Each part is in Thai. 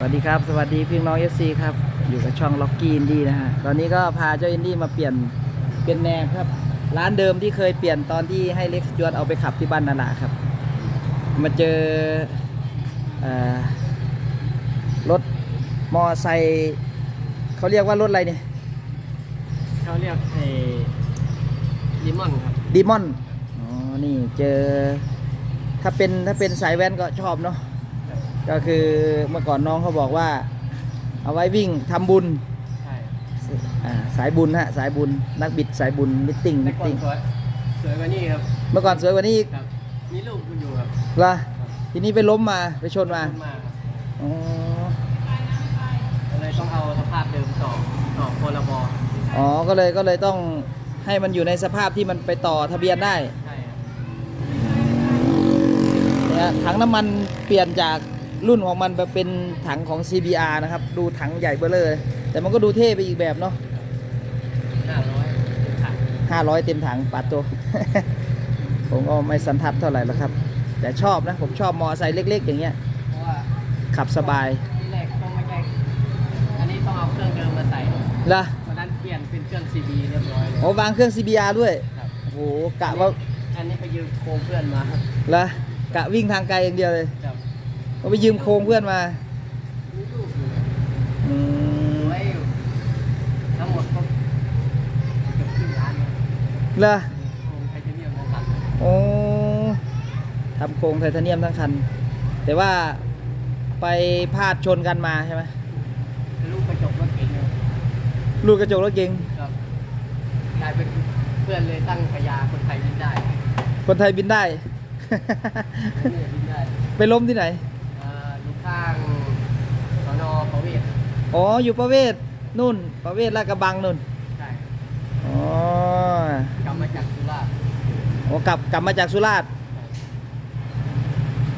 สวัสดีครับ สวัสดีพี่น้องเอฟซีครับ อยู่กับช่องล็อกกี้อินดี้นะฮะ ตอนนี้ก็พาเจ้าอินดี้มาเปลี่ยนเปลี่ยนแนวครับ ร้านเดิมที่เคยเปลี่ยนตอนที่ให้เล็กซ์จวดเอาไปขับที่บ้านนาราครับ มาเจอเอ่อรถมอไซค์เขาเรียกว่ารถอะไรเนี่ยเขาเรียกไอ้ลิมอนครับดีมอน อ๋อ นี่เจอ ถ้าเป็นถ้าเป็นสายแว้นก็ชอบเนาะ ก็คือเมื่อก่อนน้องเขาบอกว่า เอาไว้วิ่งทำบุญใช่อ่าสายบุญฮะสายบุญนักบิดสายบุญมิทติ้งแต่มิทก่อนติ้งสวยสวยกว่านี้ครับเมื่อก่อนสวยกว่านี้อีกครับมีลูกคุณอยู่ครับละทีนี้ไปล้มมาไปชนมาขอบคุณมากครับอ๋อก็เลยต้องเอาสภาพเดิมต่อต่อพรบอ๋อก็เลยก็เลยต้องให้มันอยู่ในสภาพที่มันไปต่อทะเบียนได้ใช่ครับ เนี่ยถังน้ำมันเปลี่ยนจาก รุ่นของมันไปเป็นถังของ CBR นะครับ ดูถังใหญ่เบ้อเลย แต่มันก็ดูเท่ไปอีกแบบเนาะห้าร้อยเป็นถัง500เต็มถังปัดตัว ผมก็ไม่สันทัดเท่าไหร่แล้วครับ แต่ชอบนะ ผมชอบมอไซค์เล็ก ๆ อย่างเงี้ย เพราะว่าขับสบายที่แรกต้องไม่ใช่อันนี้ต้องเอาเครื่องเดิมมาใส่ละวันนั้นเปลี่ยนเป็นเครื่อง CB เรียบร้อยเลยโอ้วางเครื่อง CBR ด้วยครับโอ้โหกะว่าอันนี้ไปยืมโครงเพื่อนมาครับละกะวิ่งทางไกลอย่างเดียวเลยครับ เอาไปยืมโครงเพื่อนมามีลูกอยู่ครับอืมไว้อยู่ทั้งหมดก็เกือบครึ่งล้านนะละโครงไทเทเนียมนะครับโอ้ทำโครงไทเทเนียมทั้งคัน แต่ว่าไปพลาดชนกันมาใช่ไหมลูกกระจกรถเก๋งเนี่ยลูกกระจกรถเก๋งครับกลายเป็นเพื่อนเลยตั้งฉายาคนไทยบินได้คนไทยบินได้นี่บินได้ ไปล้มที่ไหนเอ่ออยู่ ข้างสนประเวศอ๋ออยู่ประเวศนู่น ประเวศลาดกระบังนู่นใช่อ๋อกลับมาจากสุราษฎร์โอ้กลับกลับมาจากสุราษฎร์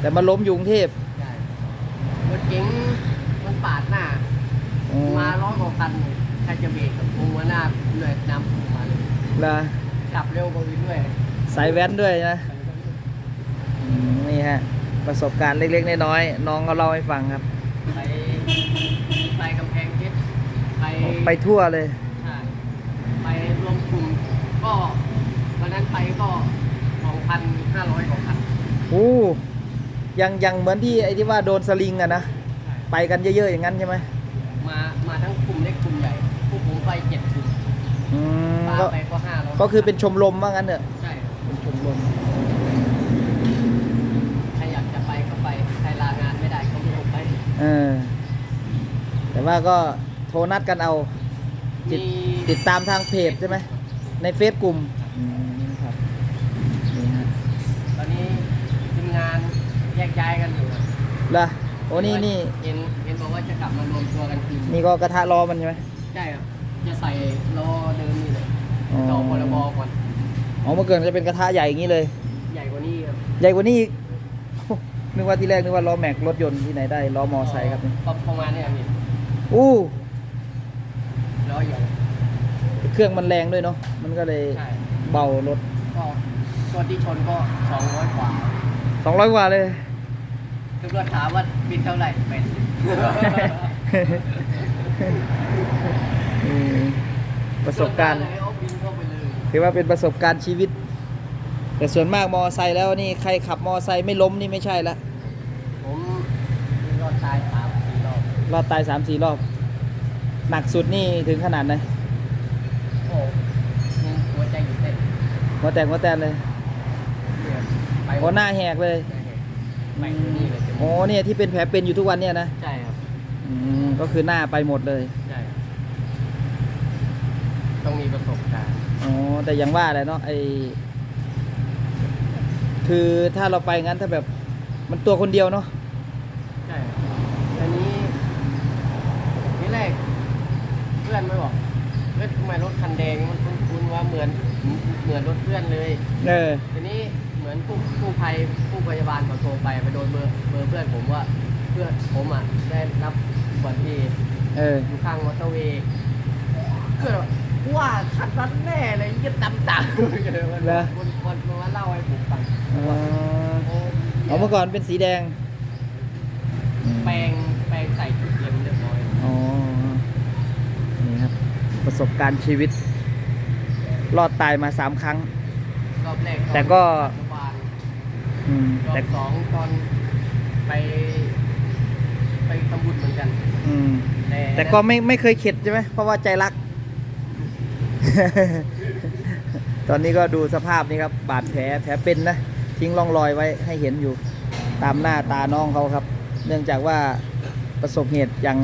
แต่มาล้มอยู่กรุงเทพใช่รถเก๋งมันปาดหน้า อ๋อมาร้อยกว่าคันใครจะเบรกกับพุงมาหน้าเลยน้ำพุงมาเลยละขับเร็วกว่าวินด้วยสายแว้นด้วยนะอืมนี่ฮะ ประสบการณ์เล็กๆน้อยๆน้องเขาเล่าให้ฟังครับ ไปไปกำแพงเพชรไปไปทั่วเลยใช่ไปรวมกลุ่มก็วันนั้นไปก็สองพันห้าร้อยกว่าคันโอ้ยังยังเหมือนที่ไอ้ที่ว่าโดนสลิงอะนะไปกันเยอะๆอย่างนั้นใช่ไหมมามาทั้งกลุ่มเล็กกลุ่มใหญ่พวกผมไปเจ็ดกลุ่มอืมปาก็ไปก็ห้าร้อยก็คือเป็นชมรมว่างั้นเถอะใช่ครับเป็นชมรม ใครอยากจะไปก็ไปใครลางานไม่ได้ก็ไม่ต้องไป เออ แต่ว่าก็โทรนัดกันเอา ติดมีติดตามทางเพจใช่ไหม ในเฟซกลุ่มอืมครับนี่ฮะตอนนี้ทีมงานแยกย้ายกันอยู่ครับละโอ้นี่นี่เห็นเห็นบอกว่าจะกลับมารวมตัวกันทีนี่ก็กระทะรอมันใช่ไหม ใช่ครับจะใส่ล้อเดิมนี่เลยอ๋อ ต่อพรบก่อนอ๋อเมื่อเกินจะเป็นกระทะใหญ่อย่างนี้เลย ใหญ่กว่านี้ครับ ใหญ่กว่านี้อีกโอ้ นึกว่าที่แรกนึกว่าล้อแม็กรถยนต์ที่ไหนได้ล้อมอไซค์ครับนี่ก็ประมาณเนี้ยพี่อู้ล้อใหญ่เครื่องมันแรงด้วยเนาะมันก็เลยใช่เบารถก็ตัวที่ชนก็สองร้อยกว่า200กว่าเลย ตำรวจถามว่าบินเท่าไหร่เป็นอืมประสบการณ์เลยเอาบินเข้าไปเลยถือว่าเป็นประสบการณ์ชีวิต แต่ส่วนมากมอไซค์แล้วนี่ใครขับมอไซค์ไม่ล้มนี่ไม่ใช่ละผมรอดตายสามสี่รอบรอดตายสามสี่รอบ หนักสุดนี่ถึงขนาดไหนโอ้ยังหัวใจหยุดเต้นหัวแตกหัวแตนเลยเนี่ยไปหัวหน้าแหกเลยไปนี่เลยโอ้เนี่ยที่เป็นแผลเป็นอยู่ทุกวันเนี่ยนะใช่ครับอืมก็คือหน้าไปหมดเลยใช่ครับต้องมีประสบการณ์อ๋อแต่อย่างว่าแหละเนาะไอ คือถ้าเราไปงั้นถ้าแบบมันตัวคนเดียวเนาะใช่ครับอันนี้นี่แรกเพื่อนไม่บอกเฮ้ยทำไมรถคันแดงมันคุ้นๆว่าเหมือนเหมือนรถเพื่อนเลยเออทีนี้เหมือนผู้ผู้ภัยผู้พยาบาลเขาโทรไปไปโดนเบอร์เบอร์เพื่อนผมว่าเพื่อนผมอะได้รับอุบัติเหตุเอออยู่ข้างมอเตอร์เวย์เพื่อนบอ กว่าคันนั้นแน่เลยยึดตำตามันเหรอมันมันมันมาเล่าให้ผมฟังอ๋อโอ้เอาเมื่อก่อนเป็นสีแดง แปลงแปลงงใส่จุดเรียมเรียบร้อยอ๋อ นี่ครับ ประสบการณ์ชีวิต รอดตายมาสามครั้ง รอบแรกแต่ก็รัฐบาลอืมรอแต่บสองตอนไป ไปทำบุญเหมือนกัน อืมแต่แต่ก็ไม่ไม่เคยเข็ดใช่ไหมเพราะว่าใจรัก ตอนนี้ก็ดูสภาพนี่ครับบาดแผลแผลเป็นนะ ทิ้งร่องรอยไว้ให้เห็นอยู่ ตามหน้าตาน้องเขาครับ เนื่องจากว่าประสบเหตุอย่าง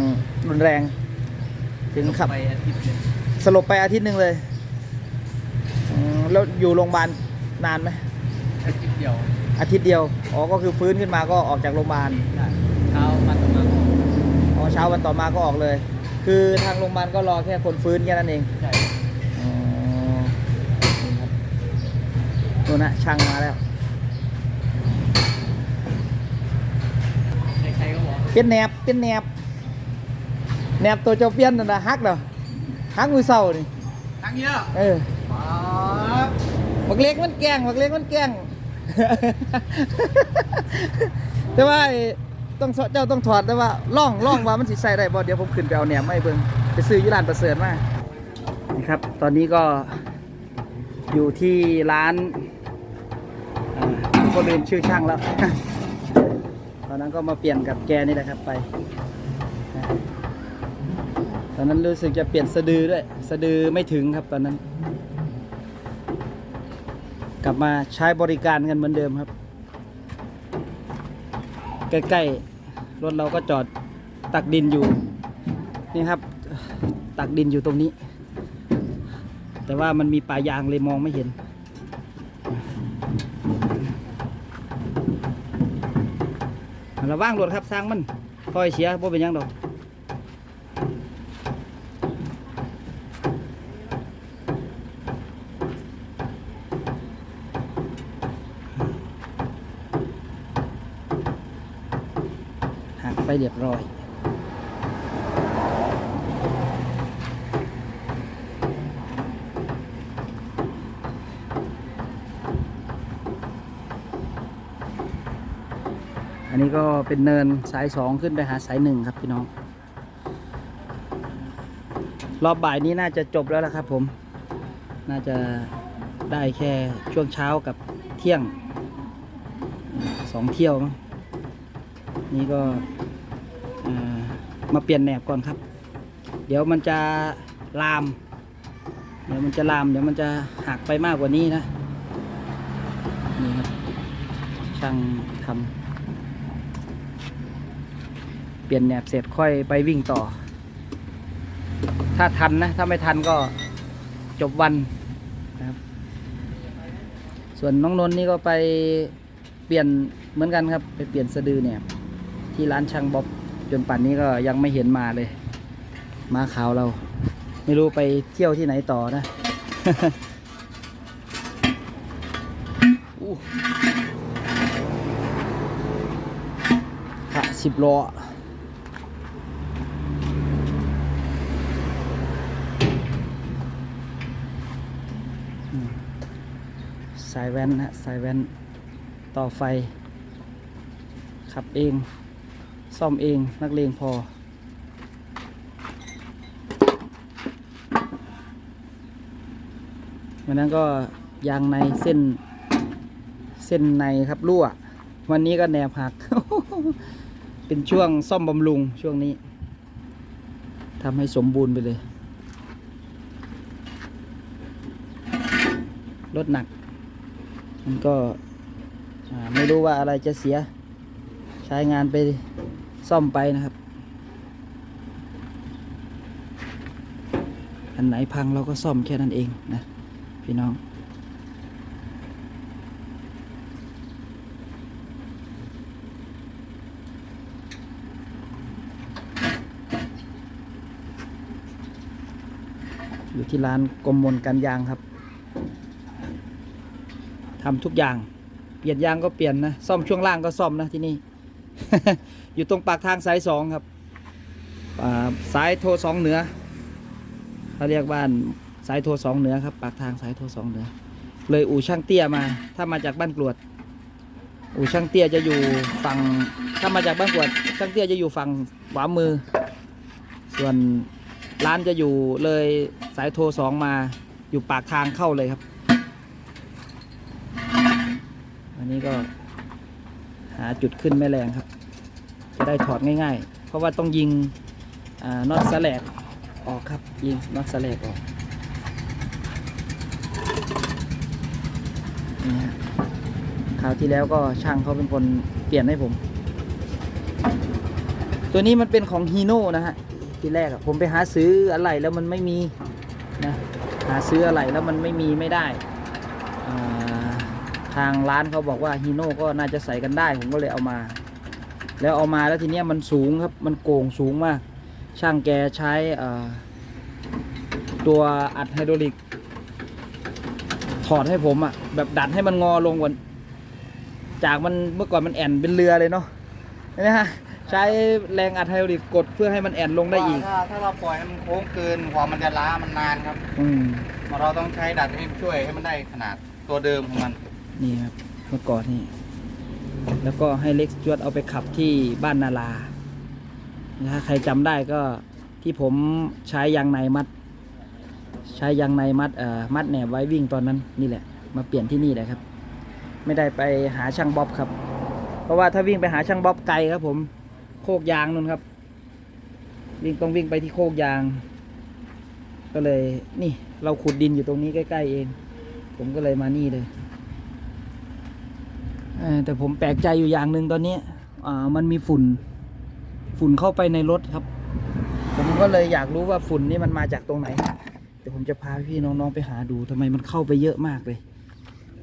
รุนแรง ถึงขับไปอาทิตย์หนึงสลบไปอาทิตย์หนึ่งเลยอืมแล้วอยู่โรงพยาบาลนานไหมอาทิตย์เดียวอาทิตย์เดียวอ๋อก็คือฟื้นขึ้นมาก็ออกจากโรงพยาบาลใช่เช้ามาต่อมาก็อ๋อเช้าวันต่อมาก็ออกเลย คือทางโรงพยาบาลก็รอแค่คนฟื้นแค่นั้นเอง ใช่ อ๋อนี่ครับ นู่นนะช่างมาแล้วใครๆก็บอกเป็นแหนบเป็นแหนบแหนบตัวเจ้าเปี้ยนนั่นนะฮักเหรอฮักมือเศร้านี่ทั้งเยอะเออป๊าบบักเล็กมันแกล้งบักเล็กมันแกล้ง แต่ว่าไอ้ต้องเจ้าต้องถอดแต่ว่าล่องล่องว่ามันสิใส่ได้บ่เดี๋ยวผมขึ้นไปเอาแหนมมาให้เบิ่งไปซื้อยี่ร้านประเสริฐมานี่ครับ ตอนนี้ก็อยู่ที่ร้าน อ่าคนลืมชื่อช่างแล้ว ตอนนั้นก็มาเปลี่ยนกับแกนี่แหละครับไป ตอนนั้นรู้สึกจะเปลี่ยนสะดือด้วย สะดือไม่ถึงครับตอนนั้น กลับมาใช้บริการกันเหมือนเดิมครับ ใกล้ๆรถเราก็จอดตักดินอยู่ นี่ครับ ตักดินอยู่ตรงนี้ แต่ว่ามันมีป่ายางเลยมองไม่เห็น ระว่างรถครับสร้างมันคอยเสียบ่เป็นยังดอกหักไปเรียบร้อย นนี้ก็เป็นเนินสายสองขึ้นไปหาสายหนึ่งครับพี่น้อง รอบบ่ายนี้น่าจะจบแล้วละครับผม น่าจะได้แค่ช่วงเช้ากับเที่ยงสองเที่ยวมั้งนี่ก็มาเปลี่ยนแหนบก่อนครับ เดี๋ยวมันจะลาม เดี๋ยวมันจะลาม เดี๋ยวมันจะหักไปมากกว่านี้นะ นี่ครับช่างทำ เปลี่ยนแหนบเสร็จค่อยไปวิ่งต่อ ถ้าทันนะ ถ้าไม่ทันก็จบวันนะครับ ส่วนน้องนนท์นี่ก็ไปเปลี่ยนเหมือนกันครับ ไปเปลี่ยนสะดือเนี่ย ที่ร้านช่างบ๊อบจนป่านนี้ก็ยังไม่เห็นมาเลย มาขาวเรา ไม่รู้ไปเที่ยวที่ไหนต่อนะอู้ค่ะสิบล้ออืม สายแว่นนะสายแว่นต่อไฟ ขับเอง ซ่อมเองนักเลงพอ วันนั้นก็ยางในเส้นเส้นในครับรั่ว วันนี้ก็แนบหัก เป็นช่วงซ่อมบำรุงช่วงนี้ทำให้สมบูรณ์ไปเลย รถหนัก มันก็ไม่รู้ว่าอะไรจะเสีย ใช้งานไปซ่อมไปนะครับ อันไหนพังเราก็ซ่อมแค่นั้นเองนะ พี่น้องอยู่ที่ร้านกรมมนกันยางครับ ทำทุกอย่าง เปลี่ยนยางก็เปลี่ยนนะ ซ่อมช่วงล่างก็ซ่อมนะที่นี่ อยู่ตรงปากทางสายสองครับาสายโทรสองเหนือเขาเรียกบ้านสายโทรสองเหนือครับ ปากทางสายโทรสองเหนือ เลยอู่ช่างเตี้ยมา ถ้ามาจากบ้านกรวด อู่ช่างเตี้ยจะอยู่ฝั่ง ถ้ามาจากบ้านกรวด ช่างเตี้ยจะอยู่ฝั่งขวามือ ส่วนร้านจะอยู่เลยสายโทรสองมา อยู่ปากทางเข้าเลยครับ นี้ก็หาจุดขึ้นแม่แรงครับ จะได้ถอดง่าย ๆ เพราะว่าต้องยิงน็อตสแลกออกครับ ยิงน็อตสแลกออกนี่ฮะคราวที่แล้วก็ช่างเขาเป็นคนเปลี่ยนให้ผม ตัวนี้มันเป็นของฮีโน่นะฮะที่แรกอะผมไปหาซื้ออะไรแล้วมันไม่มีนะหาซื้ออะไรแล้วมันไม่มีไม่ได้ ทางร้านเขาบอกว่าฮีโน่ก็น่าจะใส่กันได้ ผมก็เลยเอามา แล้วเอามาแล้วทีเนี้ยมันสูงครับ มันโก่งสูงมาก ช่างแกใช้อ่าตัวอัดไฮดรอลิก ถอดให้ผมอะแบบดัดให้มันงอลงกว่าจากมันเมื่อก่อนมันแอนเป็นเรือเลยเนาะเห็นไหมฮะใช้แรงอัดไฮดรอลิกกดเพื่อให้มันแอนลงได้อีก ถ้าถ้าเราปล่อยให้มันโค้งเกินกว่ามันจะล้ามันนานครับ อืมเราต้องใช้ดัดให้ช่วยให้มันได้ขนาดตัวเดิมของมัน นี่ครับเมื่อก่อนนี่แล้วก็ให้เล็กจวดเอาไปขับที่บ้านนาลานะฮะใครจำได้ก็ที่ผมใช้ยางในมัด ใช้ยางในมัดเอ่อมัดแหนบไว้วิ่งตอนนั้นนี่แหละ มาเปลี่ยนที่นี่แหละครับ ไม่ได้ไปหาช่างบ๊อบครับ เพราะว่าถ้าวิ่งไปหาช่างบ๊อบไกลครับ ผมโคกยางนู่นครับ วิ่งต้องวิ่งไปที่โคกยาง ก็เลยนี่เราขุดดินอยู่ตรงนี้ใกล้ ๆ เอง ผมก็เลยมานี่เลย แต่ผมแปลกใจอยู่อย่างหนึ่งตอนนี้มันมีฝุ่น ฝุ่นเข้าไปในรถครับ ผมก็เลยอยากรู้ว่าฝุ่นนี่มันมาจากตรงไหนเดี๋ยวผมจะพาพี่น้องๆไปหาดูทำไมมันเข้าไปเยอะมากเลย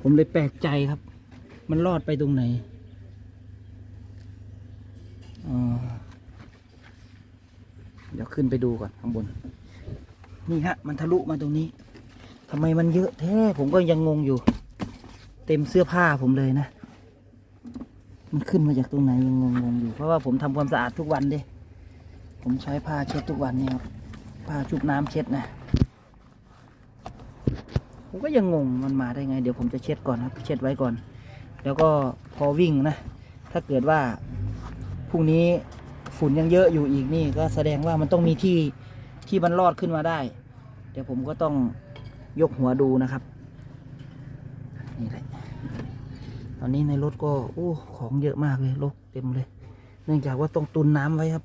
ผมเลยแปลกใจครับ มันรอดไปตรงไหนเดี๋ยวขึ้นไปดูก่อนข้างบน นี่ฮะ มันทะลุมาตรงนี้ทำไมมันเยอะแท้ผมก็ยังงงอยู่ เต็มเสื้อผ้าผมเลยนะ มันขึ้นมาจากตรงไหนยังงงๆอยู่ เพราะว่าผมทำความสะอาดทุกวันด้ผมใช้ผ้าเช็ดทุกวันนี่ครับผ้าชุบน้ำเช็ดนะผมก็ยังงงมันมาได้ไง เดี๋ยวผมจะเช็ดก่อนครับ เช็ดไว้ก่อน แล้วก็พอวิ่งนะ ถ้าเกิดว่าพรุ่งนี้ฝุ่นยังเยอะอยู่อีกนี่ก็แสดงว่ามันต้องมีที่ที่มันรอดขึ้นมาได้ เดี๋ยวผมก็ต้องยกหัวดูนะครับนี่แหละ ตอนนี้ในรถก็โอ้ของเยอะมากเลยรกเต็มเลย เนื่องจากว่าต้องตุนน้ำไว้ครับ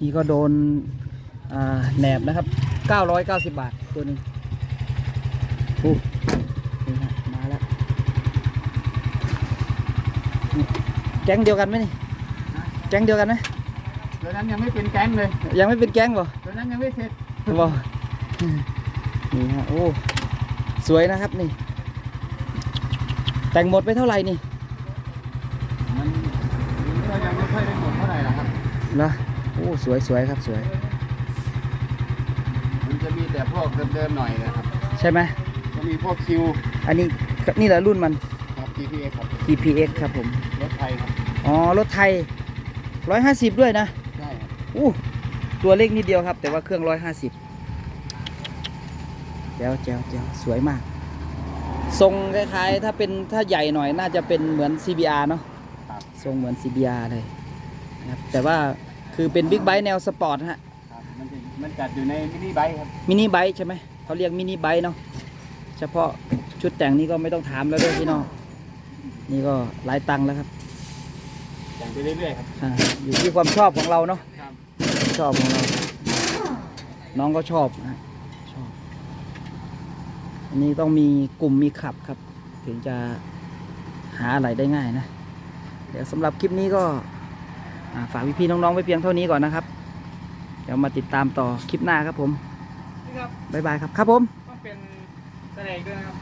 นี่ก็โดนอ่าแหนบนะครับ 990 บาทตัวหนึงโอ้นี่ฮะมาแล้วนี่แก๊งเดียวกันไหมนี่แก๊งเดียวกันไหมตัวนั้นยังไม่เป็นแก๊งเลย ยังไม่เป็นแก๊งบ่ตัวนั้นยังไม่เสร็จบอ นี่ฮะโอ้สวยนะครับนี่ แต่งหมดไปเท่าไหร่นี่มันก็ยังไม่ค่อยได้หมดเท่าไหร่หรอกครับนะโอ้สวยสวยครับสวย มันจะมีแต่พวกเดิมๆหน่อยนะครับ ใช่ไหมจะมีพวกคิวอันนี้นี่แหละรุ่นมัน ครับ GPX ครับ GPX ครับผม รถไทยครับ อ๋อ รถไทย 150 ด้วยนะ ใช่ครับอู้ตัวเล็กนิดเดียวครับ แต่ว่าเครื่อง 150แจ๋วแจ๋วแจ๋วสวยมาก ทรงคล้ายๆ ถ้าเป็นถ้าใหญ่หน่อยน่าจะเป็นเหมือน CBR เนาะครับทรงเหมือน CBR เลยนะครับแต่ว่าคือเป็นบิ๊กไบค์แนวสปอร์ตฮะครับมันจะมันจัดอยู่ในมินิไบค์ครับมินิไบค์ใช่ไหมเขาเรียกมินิไบค์เนาะเฉพาะชุดแต่งนี้ก็ไม่ต้องถามแล้วด้วยพี่น้องนี่ก็หลายตังค์แล้วครับแต่งไปเรื่อยๆครับอ่าอยู่ที่ความชอบของเราเนาะครับชอบของเรา น้องก็ชอบนะชอบ อันนี้ต้องมีกลุ่มมีขับครับ ถึงจะหาอะไรได้ง่ายนะ เดี๋ยวสำหรับคลิปนี้ก็อ่าฝากพี่ๆน้องๆไว้เพียงเท่านี้ก่อนนะครับ เดี๋ยวมาติดตามต่อคลิปหน้าครับผม นี่ครับบ๊ายบายครับ ครับผม ต้องเป็นแสดงด้วยนะครับ